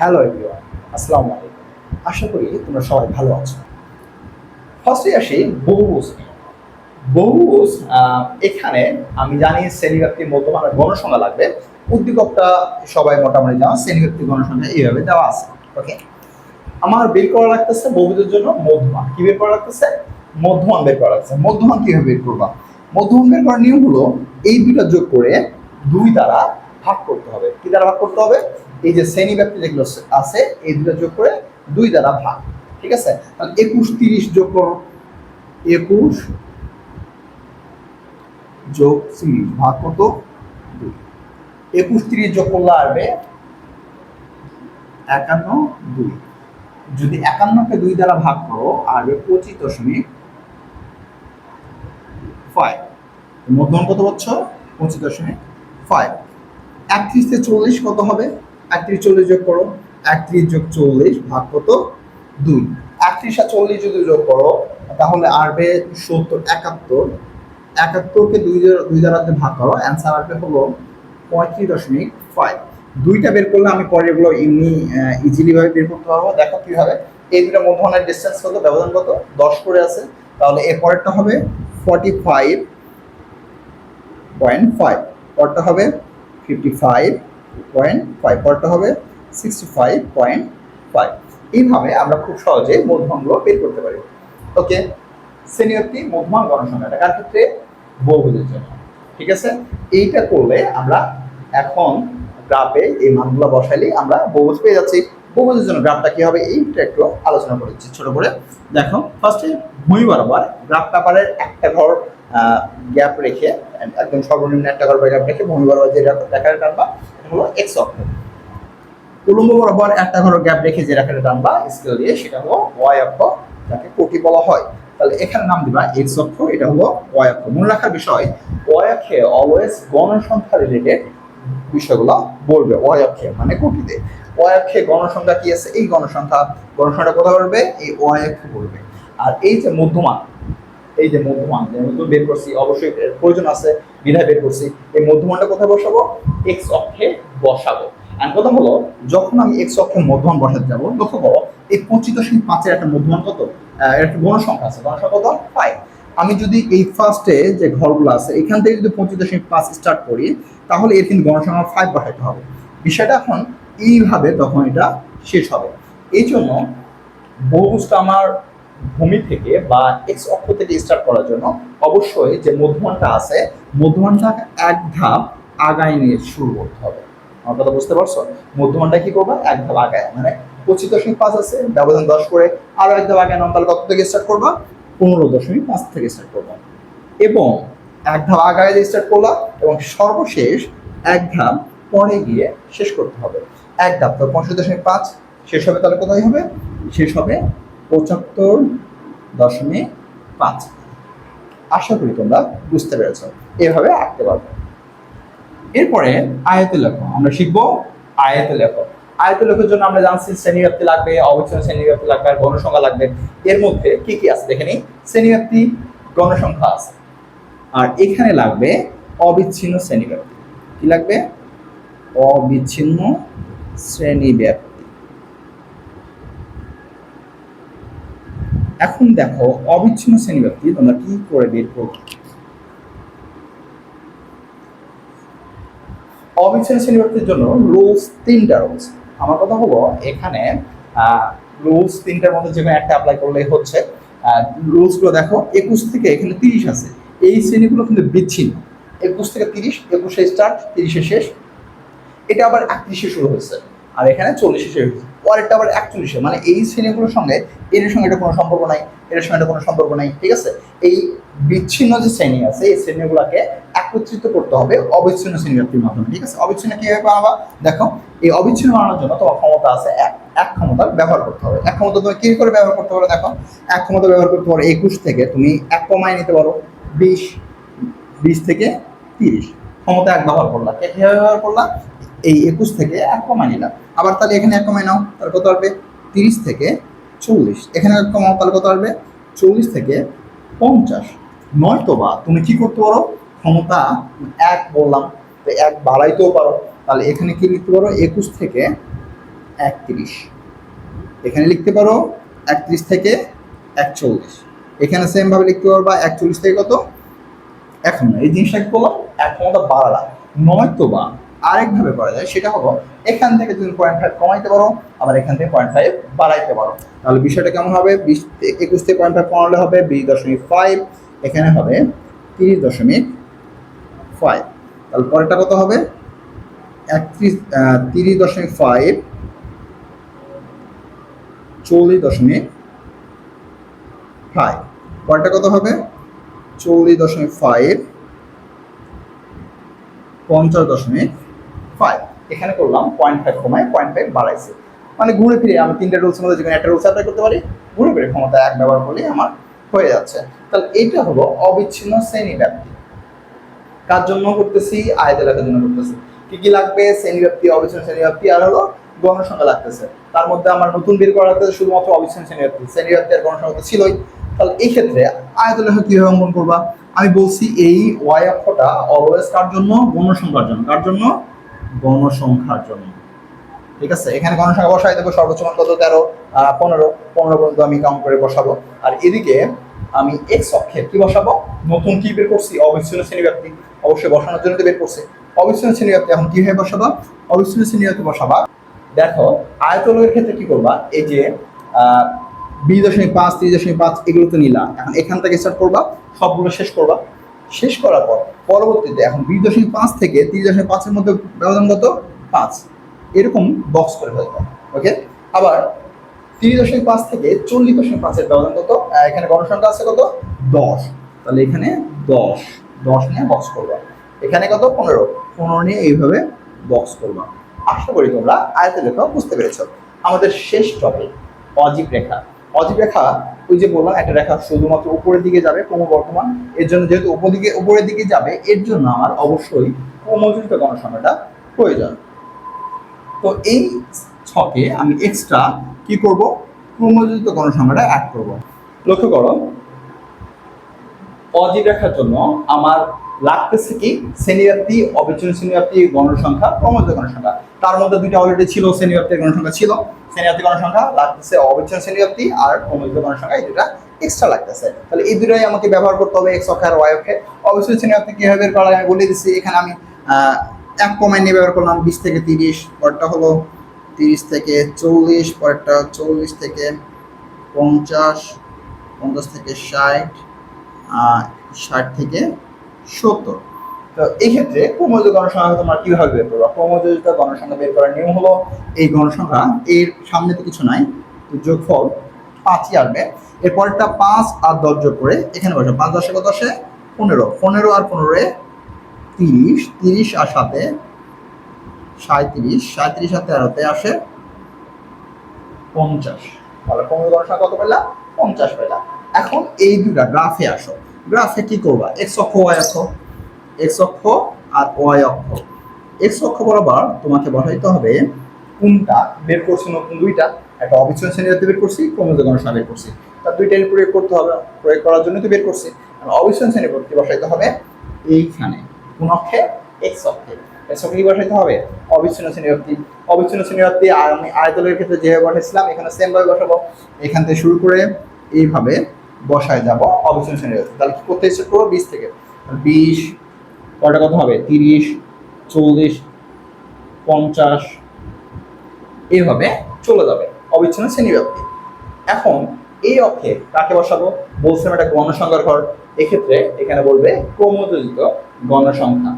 Hello everyone আসসালামু আলাইকুম আশা করি তোমরা সবাই ভালো আছো। ফার্স্টে আসি বহুবুজ বহুবুজ এখানে আমি জানি শ্রেণীব্যাপ্তি মধ্যমান গণসংখ্যা লাগবে। উদ্দীপকটা সবাই মোটামুটি জানো শ্রেণীব্যাপ্তি গণসংখ্যা এইভাবে দেওয়া আছে। ওকে আমার বের করা লাগতেছে বহুদের জন্য মধ্যমান। কি বের করা লাগতেছে? মধ্যমান বের করা লাগতেছে। মধ্যমান কীভাবে বের করবা? মধ্যমান বের করার নিয়ম হলো এই দুইটা যোগ করে দুই দ্বারা ভাগ করতে হবে। কি দ্বারা ভাগ করতে হবে? এই যে শ্রেণি ব্যক্তি যেগুলো আছে এই দুটো যোগ করে দুই দ্বারা ভাগ। ঠিক আছে? তাহলে একুশ তিরিশ যোগ করো। একুশ যোগ তিরিশ, ভাগ কত? দুই। একুশ তিরিশ যোগ করলে আসবে একান্ন দুই। যদি একান্নকে দুই দ্বারা ভাগ করো, আসবে পঁচিশ দশমিক ফাইভ মধ্যম কত বলছো পঁচিশ দশমিক ফাইভ একত্রিশ চল্লিশ কত হবে? একত্রিশ চল্লিশ যোগ করো। একত্রিশ যোগ চল্লিশ ভাগ কত? দুই। একত্রিশ আর চল্লিশ যদি যোগ করো, তাহলে আসবে সত্তর, একাত্তর। একাত্তরকে দুই দুই দ্বারা যদি ভাগ করো অ্যান্সার আসবে হলো পঁয়ত্রিশ দশমিক ফাইভ দুইটা বের করলে আমি পরে এগুলো এমনি ইজিলি ভাবে বের করতে পারব। দেখো কীভাবে। এই দুটা মধ্যমানের ডিস্টেন্স কত? ব্যবধান কত? দশ করে আছে। তাহলে এর পরেরটা হবে ফর্টি ফাইভ পয়েন্ট ফাইভ পরটা হবে ফিফটি ফাইভ পয়েন্ট ফাইভ পরটা হবে সিক্সটি ফাইভ পয়েন্ট ফাইভ এইভাবে আমরা খুব সহজে মধ্যমানগুলো বের করতে পারি। ওকে শ্রেণীব্যক্তি মধ্যমান গণসংখ্যা এটা কার ক্ষেত্রে? বহুভুজের জন্য। ঠিক আছে? এইটা করলে আমরা এখন গ্রাফে এই মানগুলো বসাইলে আমরা বহুভুজ পেয়ে যাচ্ছি। বহুভুজের জন্য গ্রাফটা কি হবে? এইটা একটু আলোচনা করে দিচ্ছি ছোট করে। দেখো ফার্স্টে ভূমি বরাবর গ্রাফ পেপারের একটা ঘর গ্যাপ রেখে একদম সর্বনিম্ন একটা ঘর গ্যাপ রেখে ভূমি বরাবর যে রেখাটা টানবা হলো এক্স অক্ষ। উলম্ব বরাবর একটা ঘর গ্যাপ রেখে যে রেখাটা টানবা স্কেল দিয়ে, সেটা হলো ওয়াই অক্ষ, যাকে কোটি বলা হয়। তাহলে এখানে নাম দিবা এক্স অক্ষ, এটা হলো ওয়াই অক্ষ। মনে রাখার বিষয় ওয়াই অক্ষে অলওয়েজ গণসংখ্যা রিলেটেড বিষয়গুলো বলবে ওয়াই অক্ষে মানে কোটিতে। ওয়াই অক্ষে গণসংখ্যা কি আছে? এই গণসংখ্যা, গণসংখ্যাটা কোথায় বলবে? এই ওয়াই অক্ষে বলবে। আর এই যে মধ্যমান এই যে মধ্যমান যে মধ্যমান বের করছি, অবশ্যই প্রয়োজন আছে, বিধায় বের করছি, এই মধ্যমানটা কোথায় বসাবো? এক্স অক্ষে বসাবো। আর কথা হলো, যখন আমি এক্স অক্ষে মধ্যমান বসাতে যাব, লক্ষ্য করো, এই পঁচিশ দশমিক পাঁচের একটা মধ্যমান কত? একটা গণসংখ্যা আছে গণসংখ্যা কত? ফাইভ আমি যদি এই ফার্স্টে যে ঘরগুলো আছে, এখান থেকে যদি পঁচিশ দশমিক পাঁচ স্টার্ট করি, তাহলে এর কিন্তু গণসংখ্যা ফাইভ বসাইতে হবে। বিষয়টা এখন এইভাবে তখন এটা শেষ হবে। এই জন্য বহুভুজটা আমার ভূমি থেকে বা এক্স অক্ষ থেকে স্টার্ট করার জন্য অবশ্যই যে মধ্যমানটা আছে, মধ্যমানটা এক ধাপ আগায় নিয়ে শুরু করতে হবে। আমার কথা বুঝতে পারছ? মধ্যমানটা কি করবা? এক ধাপ আগায়। মানে পঁচিশ দশমিক পাঁচ আছে, ব্যবধান দশ করে আরও এক ধাপ আগায় নাম তাহলে কত থেকে স্টার্ট করবা? পনেরো দশমিক পাঁচ থেকে স্টার্ট করবা। এবং এক ধাপ আগায় দিয়ে স্টার্ট করলা, এবং সর্বশেষ এক ধাপ পরে গিয়ে শেষ করতে হবে। এক ধাপ তো পঁয়ষট্টি দশমিক পাঁচ, শেষ হবে তাহলে কোথায় হবে? শেষ হবে পঁচাত্তর দশমিক পাঁচ। আশা করি তোমরা বুঝতে পেরেছ। এভাবে আঁকতে পারবে। এরপরে আয়তে লেখো। আমরা শিখব আয়তে লেখো। আয়তে লেখার জন্য আমরা জানছি শ্রেণীব্যাপ্তি লাগবে অবিচ্ছিন্ন শ্রেণীব্যাপ্তি লাগবে আর গণসংখ্যা লাগবে। এর মধ্যে কি কি আছে দেখে নিই। শ্রেণীব্যাপ্তি গণসংখ্যা আছে। আর এখানে লাগবে অবিচ্ছিন্ন শ্রেণীব্যাপ্তি কি লাগবে? অবিচ্ছিন্ন শ্রেণীব্যাপ্তি এখন দেখো, অবিচ্ছিন্ন শ্রেণীব্যাপ্তি তোমরা কি করে বের করবে? অবিচ্ছিন্ন শ্রেণীব্যাপ্তির জন্য রুলস তিনটা রুলস আমার কথা হলো, এখানে রুলস তিনটার মধ্যে যে কোনো একটা অ্যাপ্লাই করলেই হচ্ছে। রুলসগুলো দেখো, একুশ থেকে এখানে তিরিশ আছে। এই শ্রেণীগুলো কিন্তু বিচ্ছিন্ন। একুশ থেকে তিরিশ, একুশে স্টার্ট তিরিশে শেষ। এটা আবার একত্রিশে শুরু হয়েছে। আর এখানে চল্লিশে শেষ পরেরটা আবার একচল্লিশে। মানে এই শ্রেণীগুলোর সঙ্গে এর সঙ্গে এটা কোনো সম্পর্ক নাই, এর সঙ্গে এটা কোনো সম্পর্ক নাই, ঠিক আছে? এই বিচ্ছিন্ন যে শ্রেণি আছে, এই শ্রেণীগুলোকে একত্রিত করতে হবে অবিচ্ছিন্ন শ্রেণীব্যাপ্তির মাধ্যমে, ঠিক আছে? অবিচ্ছিন্ন কীভাবে বানাবা? দেখো, এই অবিচ্ছিন্ন বানানোর জন্য তোমার ক্ষমতা আছে এক। এক ক্ষমতা ব্যবহার করতে হবে। এক ক্ষমতা তুমি কী করে ব্যবহার করতে পারো দেখো? এক ক্ষমতা ব্যবহার করতে পারো একুশ থেকে, তুমি এক কমায় নিতে পারো বিশ বিশ থেকে তিরিশ। ক্ষমতা এক ব্যবহার করলা। কীভাবে ব্যবহার করলা? এই একুশ থেকে এক কমায় নিলাম আবার তাহলে এখানে এক কমায় নাও, তাহলে কত আসবে? তিরিশ থেকে চল্লিশ। এখানে কমাও তাহলে কত আসবে চল্লিশ থেকে পঞ্চাশ। নয়তো বা তুমি কি করতে পারো? ক্ষমতা এক বললাম, তো এক বাড়াইতেও পারো। তাহলে এখানে কি লিখতে পারো? একুশ থেকে একত্রিশ। এখানে লিখতে পারো একত্রিশ থেকে একচল্লিশ। এখানে সেম ভাবে লিখতে পারবা একচল্লিশ থেকে কত? এখন এই জিনিসটা কি করলাম? এক ক্ষমতা বাড়ালাম। নয়তো বা আরেকভাবে করা যায়, সেটা হলো এখান থেকে তুমি পয়েন্ট ফাইভ কমাইতে পারো, আবার এখান থেকে পয়েন্ট ফাইভ বাড়াইতে পারো। তাহলে বিষয়টা কেমন হবে? বিশ একুশ থেকে পয়েন্ট ফাইভ কমালে হবে বিশ দশমিক ফাইভ এখানে হবে তিরিশ দশমিক ফাইভ তাহলে পরেরটা কত হবে? একত্রিশ তিরিশ দশমিক ফাইভ চল্লিশ দশমিক ফাইভ পরেরটা কত হবে? চল্লিশ দশমিক ফাইভ পঞ্চাশ দশমিক ফাইভ এখানে করলাম পয়েন্ট ফাইভ কমায় পয়েন্ট ফাইভ বাড়াইছে। মানে ঘুরে ফিরে, আমি তিনটা রুলসের মধ্যে একটা রুলস অ্যাপ্লাই করতে পারি, ঘুরে ফিরে ক্ষমতা এক ব্যবহার করলেই আমার হয়ে যাচ্ছে। তাহলে হলো অবিচ্ছিন্ন শ্রেণি কার জন্য করতেছি? এলাকার জন্য করতেছি। কি কি লাগবে? শ্রেণি অবিচ্ছিন্ন শ্রেণি আর হলো গণসংখ্যা লাগতেছে। তার মধ্যে আমার নতুন বের করা লাগতেছে শুধুমাত্র অবিচ্ছিন্ন শ্রেণি ব্যাপ্তি শ্রেণি ব্যাপ্তি আর গণসংখ্যা ছিলই। তাহলে এই ক্ষেত্রে আয়ত লেখা কীভাবে অঙ্কন করবা? আমি বলছি এই ওয়াই অক্ষটা অলওয়েজ কার জন্য? গণসংখ্যার জন্য। কার জন্য? গণসংখ্যার জন্য। ঠিক আছে? এখানে গণসংখ্যা বসাই দেবো, সর্বোচ্চ মান কত? তেরো পনেরো। পনেরো পর্যন্ত আমি কাউন্ট করে বসাবো। আর এদিকে আমি এক্স অক্ষে কি বসাবো? নতুন কি বের করছি? অবিচ্ছিন্ন অবশ্যই বসানোর জন্য বের করছি। অবিচ্ছিন্ন শ্রেণি ব্যাপ্তি এখন কীভাবে বসাবা? অবিচ্ছিন্ন শ্রেণি ব্যাপ্তি বসাবা। দেখো, আয়তলের ক্ষেত্রে কি করবা? এই যে বিশ দশমিক পাঁচ, তিরিশ দশমিক পাঁচ, এগুলো তো নিলা। এখন এখান থেকে স্টার্ট করবা, সবগুলো শেষ করবা। শেষ করার পর পরবর্তীতে এখন বিশ দশমিক পাঁচ থেকে তিরিশ দশমিক পাঁচের মধ্যে ব্যবধান কত? পাঁচ। এরকম বক্স করে ফেলতে ওকে আবার তিরিশ দশমিক পাঁচ থেকে চল্লিশ দশমিক পাঁচের ব্যবধান কত? এখানে গণসংখ্যা আছে কত? দশ। তাহলে এখানে দশ। দশ নিয়ে বক্স করবা। এখানে কত? পনেরো। পনেরো নিয়ে এইভাবে বক্স করবা। আশা করি তোমরা আয়তের লেখা, বুঝতে পেরেছ। আমাদের শেষ টপিক অজীব রেখা। অজীব রেখা ওই যে বললাম, একটা রেখা শুধুমাত্র উপরের দিকে যাবে ক্রমবর্ধমান এর জন্য যেহেতু উপর দিকে উপরের দিকে যাবে, এর জন্য আমার অবশ্যই ক্রমযুক্ত গণসংখ্যাটা প্রয়োজন। তো এই ছকে আমি এক্সট্রা কি করব? ক্রমযুক্ত গণসংখ্যাটা অ্যাড করব। লক্ষ্য করো অজি রেখার জন্য আমার লাগতেছে কি? শ্রেণীব্যাপ্তি অবিচ্ছিন্ন শ্রেণীব্যাপ্তি গণসংখ্যা ক্রমযুক্ত গণসংখ্যা। তার মধ্যে দুইটা অলরেডি ছিল শ্রেণীব্যাপ্তির গণসংখ্যা ছিল। শ্রেণীব্যাপ্তি গণসংখ্যা, লাগতেছে অবিচ্ছিন্ন শ্রেণীব্যাপ্তি আর ক্রমযুক্ত গণসংখ্যা, এই দুটা এক্সট্রা লাগতেছে। তাহলে এই দুটাই আমাকে ব্যবহার করতে হবে এক্স অক্ষে আর ওয়াই অক্ষে। অবিচ্ছিন্ন শ্রেণীব্যাপ্তি কীভাবে বের করা আমি বলে দিচ্ছি, এখানে আমি এক কমায় নিয়ে ব্যবহার করলাম, বিশ থেকে তিরিশ পরটা হলো তিরিশ থেকে চল্লিশ, পরেরটা চল্লিশ থেকে পঞ্চাশ পঞ্চাশ থেকে ষাট ষাট থেকে সত্তর। তো এই ক্ষেত্রে ক্রমযোজিত গণসংখ্যা তোমরা কীভাবে বের করব? ক্রমযোজিত গণসংখ্যা বের করার নিয়ম হলো, এই গণসংখ্যা, এর সামনে তো কিছু নাই, তো যোগফল পাঁচই আসবে। এর পরেরটা পাঁচ আর দশ যোগ করে এখানে বসে, পাঁচ দশে কত আসে? পনেরো। পনেরো আর পনেরোয় তিরিশ তিরিশ আর সাথে সাঁত্রিশ সাঁত্রিশ আর তেরোতে আসে পঞ্চাশ। তাহলে পনেরো গণসংখ্যা কত পেলাম পঞ্চাশ পেলাম এখন এই দুটা গ্রাফে আসো। গ্রাফে কি করবা? এক্স অক্ষ ওয়াই অক্ষ। এক্স অক্ষ আর ওয়াই অক্ষ। এক্স অক্ষ বরাবর তোমাকে বসাইতে হবে কোনটা? বের করছি নতুন দুইটা। একটা অবিচ্ছিন্ন শ্রেণীতে বের করছি ক্রমযুক্ত গণসংখ্যা বের করছি। তার দুইটাই প্রয়োগ করতে হবে, প্রয়োগ করার জন্য তো বের করছি। অবিচ্ছিন্ন শ্রেণি পদ্ধতি বসাইতে হবে এইখানে, কোন অক্ষে? এক্স অক্ষে। এক্স কি বসাইতে হবে? অবিচ্ছিন্ন শ্রেণীব্যাপ্তি অবিচ্ছিন্ন শ্রেণীব্যাপ্তি আমি আয়তলের ক্ষেত্রে যেভাবে বসাইছিলাম, এখানে সেম ভাবে বসাবো। এখান থেকে শুরু করে এইভাবে বসায় যাব অবিচ্ছিন্ন শ্রেণীব্যাপ্তি তাহলে কি করতে স্টার্ট করব? বিশ থেকে। বিশ কটা কত হবে? তিরিশ, চল্লিশ, পঞ্চাশ এইভাবে চলে যাবে। অবিচ্ছিন্ন শ্রেণীব্যাপ্তি এখন এই অক্ষে কাকে বসাবো? বলছিলাম একটা গণসংখ্যার ঘর। এক্ষেত্রে এখানে বলবে ক্রমযোজিত গণসংখ্যা।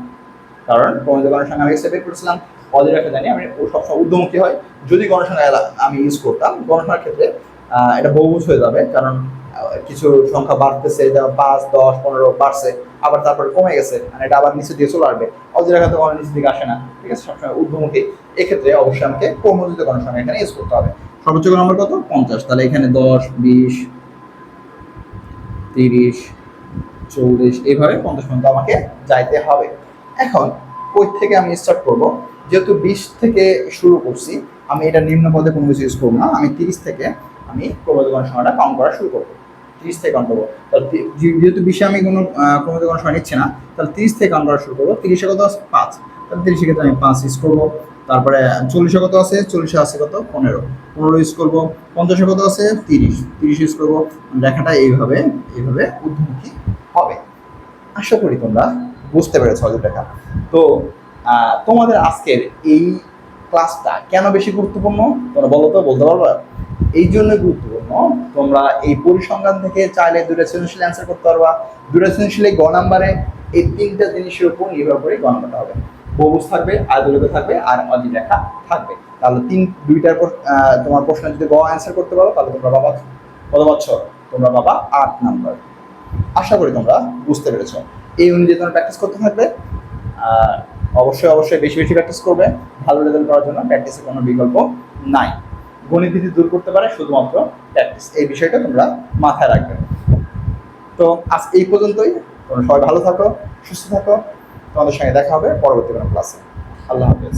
কারণ ক্রমযোজিত গণসংখ্যা আমি বের করেছিলাম। অদের একটা জানি, আমি সবসময় ঊর্ধ্বমুখী হয়। যদি গণসংখ্যা আমি ইউজ করতাম, গণসংখ্যার ক্ষেত্রে এটা বহুভুজ হয়ে যাবে। কারণ কিছু সংখ্যা বাড়তেছে পাঁচ, দশ, পনেরো বাড়ছে, আবার তারপরে কমে গেছে মানে এটা আবার নিচে দিয়ে চলে আসবে। অদের রেখা তো কোনো নিচের দিকে আসে না, ঠিক আছে? সবসময় ঊর্ধ্বমুখী। এক্ষেত্রে অবশ্যই আমাকে ক্রমযোজিত সময় এখানে ইউজ করতে হবে। সর্বোচ্চ নম্বর কত? পঞ্চাশ। তাহলে এখানে দশ, বিশ, তিরিশ চল্লিশ এইভাবে পঞ্চাশ পর্যন্ত আমাকে যাইতে হবে। এখন কই থেকে আমি স্টার্ট করব? যেহেতু বিশ থেকে শুরু করছি, আমি এটা নিম্ন পদে কোনো কিছু ইউজ করব না, আমি তিরিশ থেকে আমি ক্রমযোগণ সময়টা কাউন্ট করা শুরু করব। তিরিশ থেকে কাউন্ট করব। তাহলে যেহেতু বিশে আমি কোনো ক্রমযোগণ সময় নিচ্ছি না, তাহলে তিরিশ থেকে কাউন্ট করা শুরু করব। তিরিশে কত আছে? পাঁচ। তাহলে তিরিশের ক্ষেত্রে আমি পাঁচ ইউজ করব। তারপরে চল্লিশে কত আছে? চল্লিশে আছে কত? পনেরো। পনেরো ইউজ করব। পঞ্চাশে কত আছে? তিরিশ। তিরিশ ইউজ করব। লেখাটা এইভাবে এইভাবে ঊর্ধ্বমুখী হবে। আশা করি তোমরা বুঝতে পেরেছ অজয় লেখা তো তোমাদের আজকের এই ক্লাসটা কেন বেশি গুরুত্বপূর্ণ? তোমরা বলো তো, বলতে পারবা? এই জন্য গুরুত্বপূর্ণ তোমরা এই পরিসংখ্যান থেকে চাইলে দুটো সৃজনশীল অ্যান্সার করতে পারবা। দুটো সৃজনশীলে গ নাম্বারে এই তিনটা জিনিসের উপর নির্ভর করে গ নাম্বারটা হবে। বহুস থাকবে আয়তলিক থাকবে আর অজিত রেখা থাকবে। তাহলে তিন, দুইটার তোমার প্রশ্ন যদি গ অ্যান্সার করতে পারো, তাহলে তোমরা বাবা কত পাচ্ছ তোমরা বাবা আট নাম্বার। আশা করি তোমরা বুঝতে পেরেছ। এই অনুযায়ী তোমরা প্র্যাকটিস করতে থাকবে। অবশ্যই অবশ্যই বেশি বেশি প্র্যাকটিস করবে। ভালো রেজাল্ট করার জন্য প্র্যাকটিসের কোনো বিকল্প নাই। গণিত ভীতি দূর করতে পারে, শুধুমাত্র প্র্যাকটিস এই বিষয়টা তোমরা মাথায় রাখবে। তো আজ এই পর্যন্তই। তোমরা সবাই ভালো থাকো, সুস্থ থাকো। তোমাদের সঙ্গে দেখা হবে পরবর্তী কোনো ক্লাসে আল্লাহ হাফেজ।